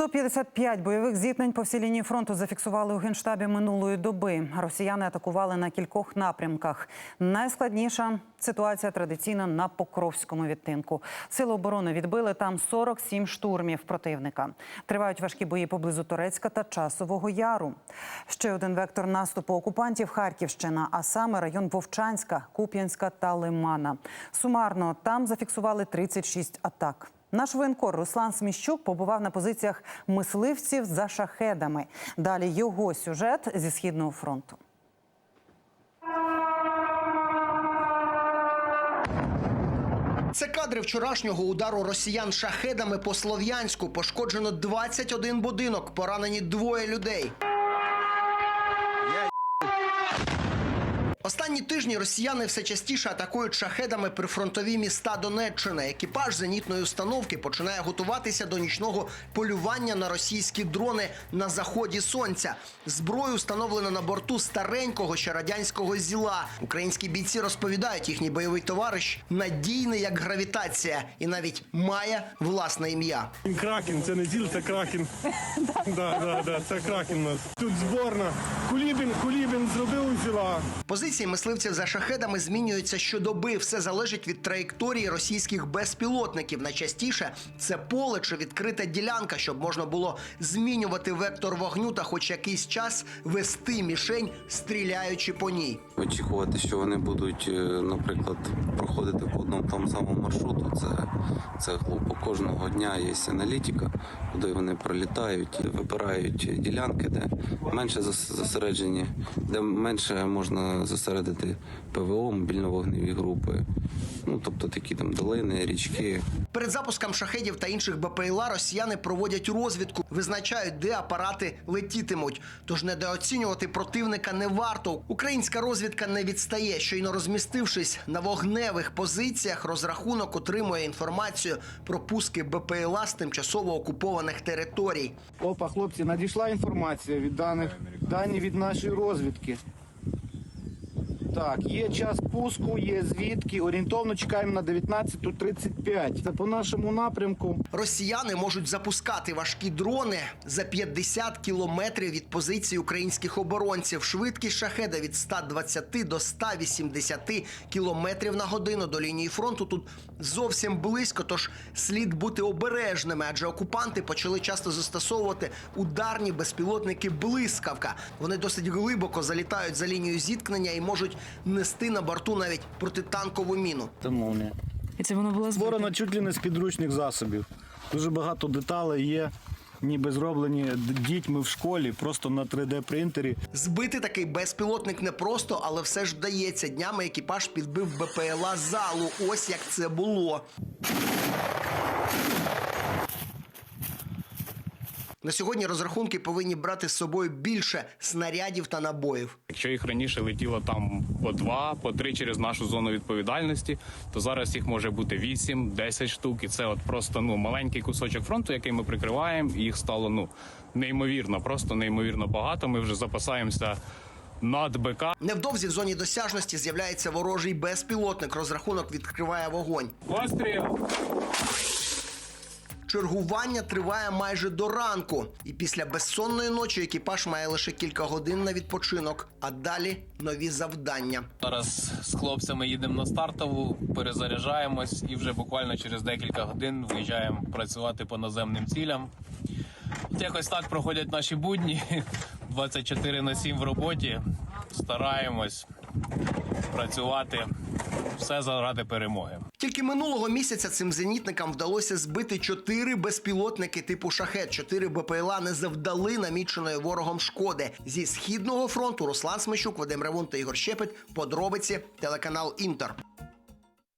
155 бойових зіткнень по всій лінії фронту зафіксували у генштабі минулої доби. Росіяни атакували на кількох напрямках. Найскладніша ситуація традиційно на Покровському відтинку. Сили оборони відбили там 47 штурмів противника. Тривають важкі бої поблизу Торецька та Часового Яру. Ще один вектор наступу окупантів Харківщина, а саме район Вовчанська, Куп'янська та Лимана. Сумарно там зафіксували 36 атак. Наш воєнкор Руслан Сміщук побував на позиціях мисливців за шахедами. Далі його сюжет зі східного фронту. Це кадри вчорашнього удару росіян шахедами по Слов'янську. Пошкоджено 21 будинок, поранені двоє людей. Останні тижні росіяни все частіше атакують шахедами прифронтові міста Донеччини. Екіпаж зенітної установки починає готуватися до нічного полювання на російські дрони на заході сонця. Зброю встановлено на борту старенького ще радянського зіла. Українські бійці розповідають, їхній бойовий товариш надійний як гравітація і навіть має власне ім'я. Кракен, це не зіл, це кракен. Да, да, да, це кракен у нас. Тут зборна. Кулібін, Кулібін зробив взяла. Позиції мисливців за шахедами змінюються щодоби. Все залежить від траєкторії російських безпілотників. Найчастіше це поле чи відкрита ділянка, щоб можна було змінювати вектор вогню та хоч якийсь час вести мішень, стріляючи по ній. Очікувати, що вони будуть, е, наприклад, проходити по одному тому самому маршруту, це, це глупо. Кожного дня є аналітика, куди вони пролітають, вибирають ділянки, де менше зас- зосереджені, де менше можна зосередити ПВО, мобільно-вогневі групи. Ну, тобто такі там долини, річки. Перед запуском шахедів та інших БПЛА росіяни проводять розвідку, визначають, де апарати летітимуть. Тож недооцінювати противника не варто. Українська розвідка не відстає. Щойно розмістившись на вогневих позиціях, розрахунок отримує інформацію про пуски БПЛА з тимчасово окупованих територій. Опа, хлопці, надійшла інформація від даних, дані від нашої розвідки. Так, є час пуску, є звідки. Орієнтовно чекаємо на 19.35. Це по нашому напрямку. Росіяни можуть запускати важкі дрони за 50 кілометрів від позиції українських оборонців. Швидкість шахеда від 120 до 180 кілометрів на годину до лінії фронту. Тут зовсім близько, тож слід бути обережними, адже окупанти почали часто застосовувати ударні безпілотники блискавка. Вони досить глибоко залітають за лінію зіткнення і можуть нести на борту навіть протитанкову міну. І це воно було збито? Створено чуть ли не з підручних засобів. Дуже багато деталей є, ніби зроблені д- дітьми в школі, просто на 3D-принтері. Збити такий безпілотник непросто, але все ж вдається. Днями екіпаж підбив БПЛА залу. Ось як це було. На сьогодні розрахунки повинні брати з собою більше снарядів та набоїв. Якщо їх раніше летіло там по два, по три через нашу зону відповідальності, то зараз їх може бути 8-10 штук. І це от просто ну маленький кусочок фронту, який ми прикриваємо. І їх стало ну неймовірно, просто неймовірно багато. Ми вже запасаємося над БК. Невдовзі в зоні досяжності з'являється ворожий безпілотник. Розрахунок відкриває вогонь. Постріл! Чергування триває майже до ранку, і після безсонної ночі екіпаж має лише кілька годин на відпочинок, а далі нові завдання. Зараз з хлопцями їдемо на стартову, перезаряджаємось і вже буквально через декілька годин виїжджаємо працювати по наземним цілям. От якось так проходять наші будні. 24 на 7 в роботі. Стараємось працювати. Все заради перемоги. Тільки минулого місяця цим зенітникам вдалося збити чотири безпілотники типу шахет. Чотири БПЛА не завдали наміченої ворогом шкоди. Зі східного фронту Руслан Смещук, Вадим Ревун та Ігор Щепет. Подробиці телеканал Інтер.